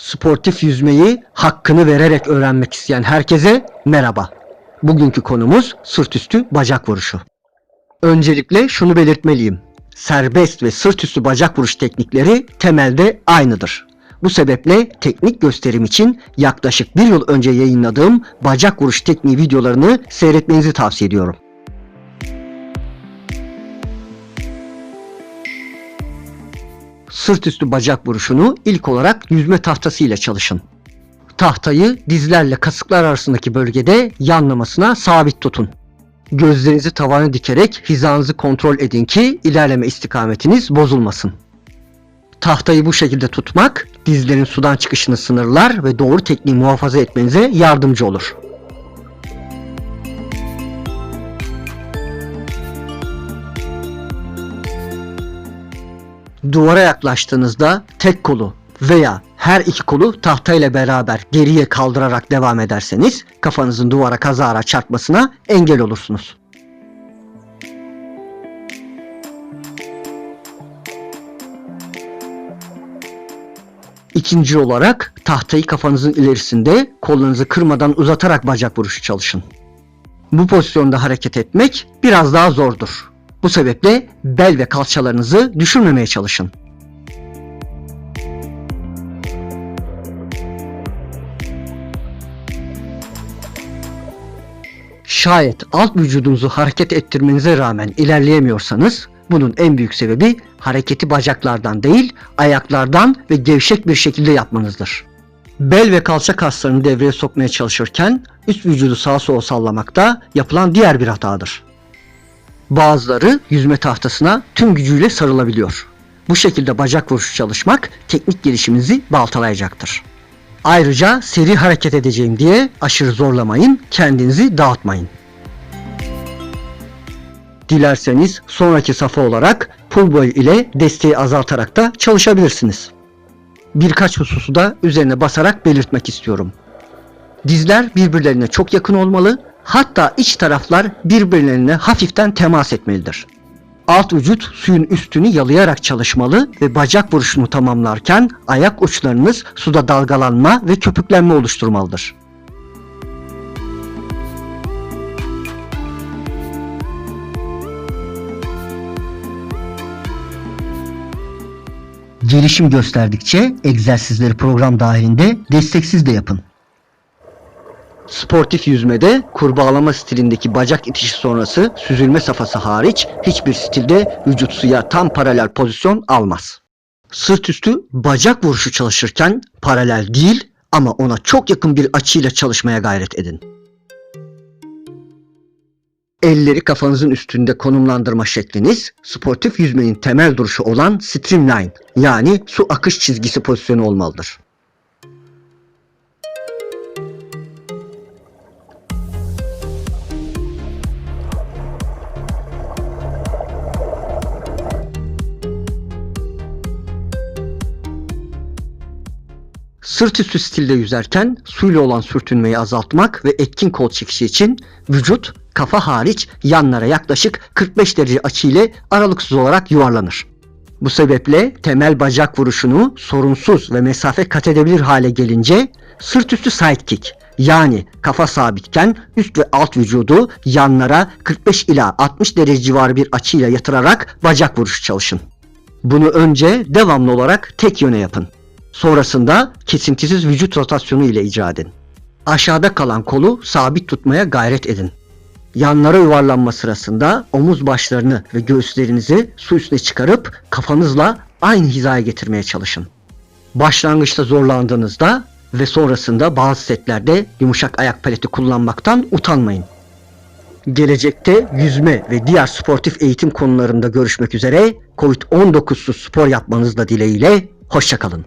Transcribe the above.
Sportif yüzmeyi hakkını vererek öğrenmek isteyen herkese merhaba. Bugünkü konumuz sırt üstü bacak vuruşu. Öncelikle şunu belirtmeliyim. Serbest ve sırt üstü bacak vuruş teknikleri temelde aynıdır. Bu sebeple teknik gösterim için yaklaşık bir yıl önce yayınladığım bacak vuruş tekniği videolarını seyretmenizi tavsiye ediyorum. Sırt üstü bacak vuruşunu ilk olarak yüzme tahtası ile çalışın. Tahtayı dizlerle kasıklar arasındaki bölgede yanlamasına sabit tutun. Gözlerinizi tavana dikerek hizanızı kontrol edin ki ilerleme istikametiniz bozulmasın. Tahtayı bu şekilde tutmak dizlerin sudan çıkışını sınırlar ve doğru tekniği muhafaza etmenize yardımcı olur. Duvara yaklaştığınızda tek kolu veya her iki kolu tahtayla beraber geriye kaldırarak devam ederseniz kafanızın duvara kazara çarpmasına engel olursunuz. İkinci olarak tahtayı kafanızın ilerisinde kollarınızı kırmadan uzatarak bacak vuruşu çalışın. Bu pozisyonda hareket etmek biraz daha zordur. Bu sebeple bel ve kalçalarınızı düşürmemeye çalışın. Şayet alt vücudunuzu hareket ettirmenize rağmen ilerleyemiyorsanız bunun en büyük sebebi hareketi bacaklardan değil ayaklardan ve gevşek bir şekilde yapmanızdır. Bel ve kalça kaslarını devreye sokmaya çalışırken üst vücudu sağa sola sallamakta yapılan diğer bir hatadır. Bazıları yüzme tahtasına tüm gücüyle sarılabiliyor. Bu şekilde bacak vuruşu çalışmak teknik gelişiminizi baltalayacaktır. Ayrıca seri hareket edeceğim diye aşırı zorlamayın, kendinizi dağıtmayın. Dilerseniz sonraki safa olarak pull boy ile desteği azaltarak da çalışabilirsiniz. Birkaç hususu da üzerine basarak belirtmek istiyorum. Dizler birbirlerine çok yakın olmalı, hatta iç taraflar birbirlerine hafiften temas etmelidir. Alt vücut suyun üstünü yalayarak çalışmalı ve bacak vuruşunu tamamlarken ayak uçlarınız suda dalgalanma ve köpüklenme oluşturmalıdır. Gelişim gösterdikçe egzersizleri program dahilinde desteksiz de yapın. Sportif yüzmede kurbağalama stilindeki bacak itişi sonrası süzülme safhası hariç hiçbir stilde vücut suya tam paralel pozisyon almaz. Sırt üstü bacak vuruşu çalışırken paralel değil ama ona çok yakın bir açıyla çalışmaya gayret edin. Elleri kafanızın üstünde konumlandırma şekliniz sportif yüzmenin temel duruşu olan streamline yani su akış çizgisi pozisyonu olmalıdır. Sırt üstü stilde yüzerken suyla olan sürtünmeyi azaltmak ve etkin kol çekişi için vücut kafa hariç yanlara yaklaşık 45 derece açı ile aralıksız olarak yuvarlanır. Bu sebeple temel bacak vuruşunu sorunsuz ve mesafe kat edebilir hale gelince sırt üstü side kick yani kafa sabitken üst ve alt vücudu yanlara 45 ila 60 derece civarı bir açıyla yatırarak bacak vuruşu çalışın. Bunu önce devamlı olarak tek yöne yapın. Sonrasında kesintisiz vücut rotasyonu ile icra edin. Aşağıda kalan kolu sabit tutmaya gayret edin. Yanlara yuvarlanma sırasında omuz başlarını ve göğüslerinizi su üstüne çıkarıp kafanızla aynı hizaya getirmeye çalışın. Başlangıçta zorlandığınızda ve sonrasında bazı setlerde yumuşak ayak paleti kullanmaktan utanmayın. Gelecekte yüzme ve diğer sportif eğitim konularında görüşmek üzere COVID-19'suz spor yapmanızla dileğiyle hoşçakalın.